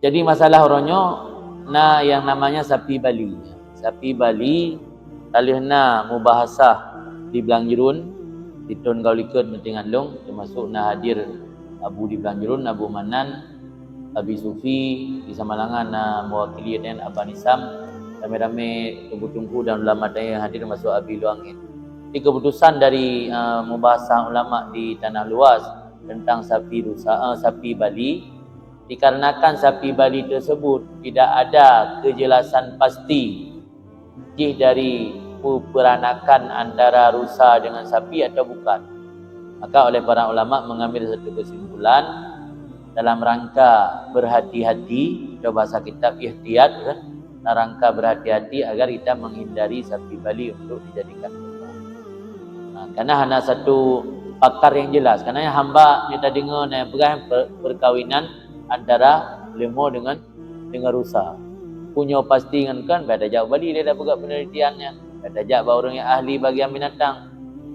Jadi masalah orangnya na yang namanya sapi Bali. Sapi Bali kalau na mubahasah di Belangjirun di Tun Gaulikun Mentingan Long termasuk na hadir Abu di Belangjirun Abu Manan Abi Sufi di Samalangan na mewakili dengan Abang Nisam rame-rame tunggu-tunggu dan ulama yang hadir termasuk Abi Luangin. Di keputusan dari uh, mubahasah ulama di tanah luas tentang sapi rusa, uh, sapi Bali dikarenakan sapi Bali tersebut tidak ada kejelasan pasti jih dari peranakan antara rusa dengan sapi atau bukan. Maka oleh para ulama mengambil satu kesimpulan dalam rangka berhati-hati atau bahasa kitab ihtiyat kan? dalam rangka berhati-hati agar kita menghindari sapi Bali untuk dijadikan. Nah, karena hanya satu pakar yang jelas. Karena yang hamba kita dengar yang perkawinan antara lemur dengan dengan rusa. Punya pasti dengan kan, pada jawab balik dia dah buka penelitiannya. Pada jawab orang yang ahli bagian binatang.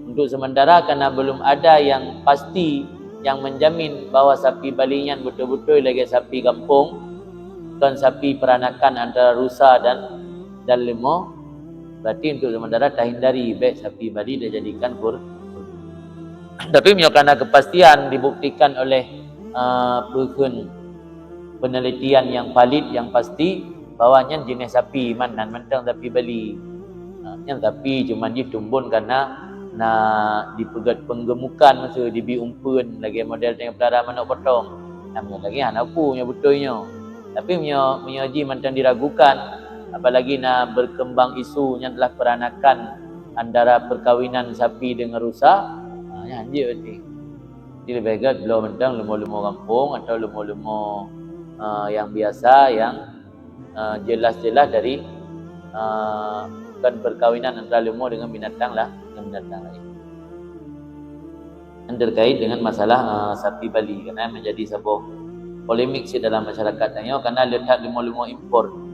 Untuk sementara karena belum ada yang pasti yang menjamin bahawa sapi balinya betul-betul lagi sapi kampung kan sapi peranakan antara rusa dan dan lemur berarti untuk sementara tak hindari baik sapi bali dia jadikan kur tapi kerana kepastian dibuktikan oleh uh, penelitian yang valid yang pasti bawahnya jenis sapi mana mentang sapi beli. Ha, yang sapi cuma dia tumbun karena nak dipegat penggemukan masa dibi umpun lagi model dengan pelara mana potong. Namanya lagi anak punya betulnya tapi punya punya ji macam diragukan apalagi nak berkembang isu yang telah peranakan antara perkawinan sapi dengan rusa ha, yang anjir berarti. Jadi lebih baik belum mentang lemur-lemur kampung atau lemur-lemur uh, yang biasa yang uh, jelas-jelas dari uh, bukan perkawinan antara lemur dengan binatang lah dengan binatang lain. Yang terkait dengan masalah uh, sapi Bali kerana menjadi sebuah polemik di dalam masyarakat yang karena letak lemur-lemur impor